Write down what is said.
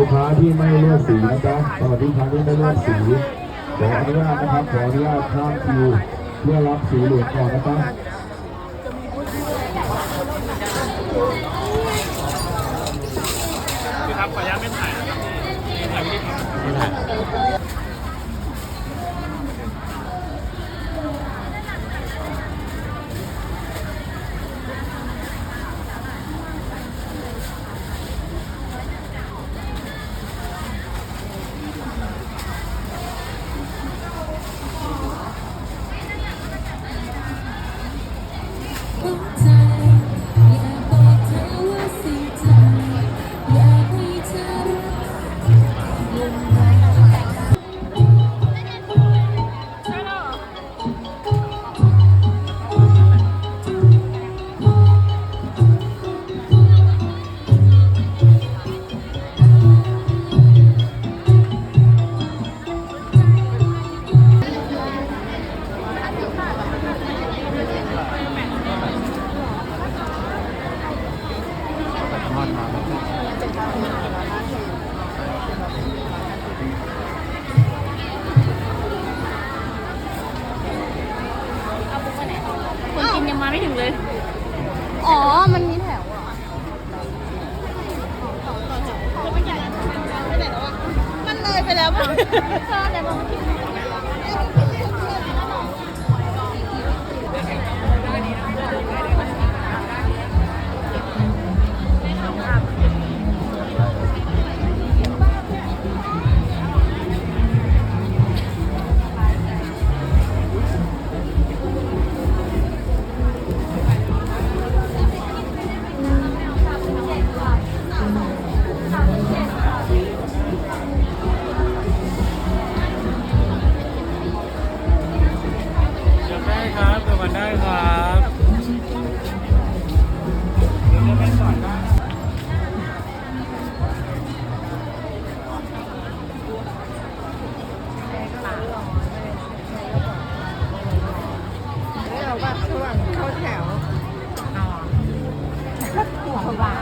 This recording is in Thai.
ลูกค้าที่ไม่เลือกสีนะจ๊ะสำหรับลูกค้าที่ไม่เลือกสีขออนุญาตนะครับขออนุญาตข้ามคิวเพื่อรับสีเหลืองก่อนนะจ๊ะพี่ครับขออนุญาตไม่ถ่ายนะครับไม่ถ่าย มาไม่ถึงเลย อ๋อ มันมีแถวอะมันเลยไปแล้วป่ะก็แต่บอกว่า ระหว่างเข้าแถวอ๋อหัวบ้า